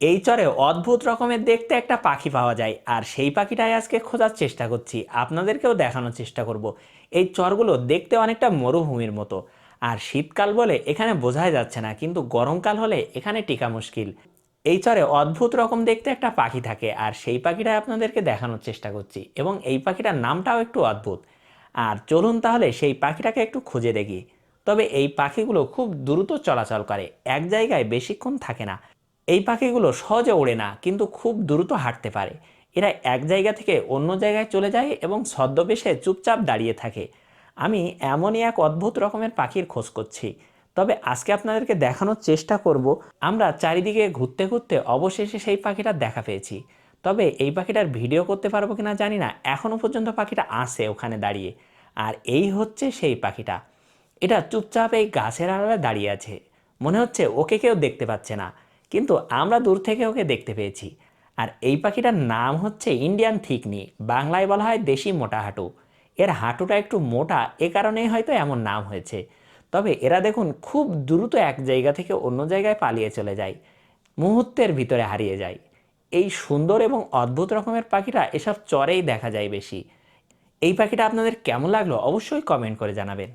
এই চরে অদ্ভুত রকমের দেখতে একটা পাখি পাওয়া যায়, আর সেই পাখিটাই আজকে খোঁজার চেষ্টা করছি। আপনাদেরকেও দেখানোর চেষ্টা করব। এই চরগুলো দেখতে অনেকটা মরুভূমির মতো, আর শীতকাল বলে এখানে বোঝাই যাচ্ছে না, কিন্তু গরমকাল হলে এখানে টিকা মুশকিল। এই চরে অদ্ভুত রকম দেখতে একটা পাখি থাকে, আর সেই পাখিটাই আপনাদেরকে দেখানোর চেষ্টা করছি, এবং এই পাখিটার নামটাও একটু অদ্ভুত। আর চলুন তাহলে সেই পাখিটাকে একটু খুঁজে দেখি। তবে এই পাখিগুলো খুব দ্রুত চলাচল করে, এক জায়গায় বেশিক্ষণ থাকে না। এই পাখিগুলো সহজে ওড়ে না, কিন্তু খুব দ্রুত হাঁটতে পারে। এরা এক জায়গা থেকে অন্য জায়গায় চলে যায় এবং ছদ্মবেশে চুপচাপ দাঁড়িয়ে থাকে। আমি এমনই এক অদ্ভুত রকমের পাখির খোঁজ করছি। তবে আজকে আপনাদেরকে দেখানোর চেষ্টা করব, আমরা চারিদিকে ঘুরতে ঘুরতে অবশেষে সেই পাখিটার দেখা পেয়েছি। তবে এই পাখিটার ভিডিও করতে পারব কিনা জানি না, এখনও পর্যন্ত পাখিটা আসে ওখানে দাঁড়িয়ে। আর এই হচ্ছে সেই পাখিটা। এটা চুপচাপ এই গাছের আড়ালে দাঁড়িয়ে আছে। মনে হচ্ছে ওকে কেউ দেখতে পাচ্ছে না। কিন্তু আমরা দূর থেকে ওকে দেখতে পেয়েছি। আর এই পাখিটার নাম হচ্ছে ইন্ডিয়ান থিকনি, বাংলায় বলা হয় দেশি মোটা হাঁটু। এর হাঁটুটা একটু মোটা, এ কারণেই হয়তো এমন নাম হয়েছে। তবে এরা দেখুন খুব দ্রুত এক জায়গা থেকে অন্য জায়গায় পালিয়ে চলে যায়, মুহূর্তের ভিতরে হারিয়ে যায়। এই সুন্দর এবং অদ্ভুত রকমের পাখিটা এসব চরেই দেখা যায় বেশি। এই পাখিটা আপনাদের কেমন লাগল অবশ্যই কমেন্ট করে জানাবেন।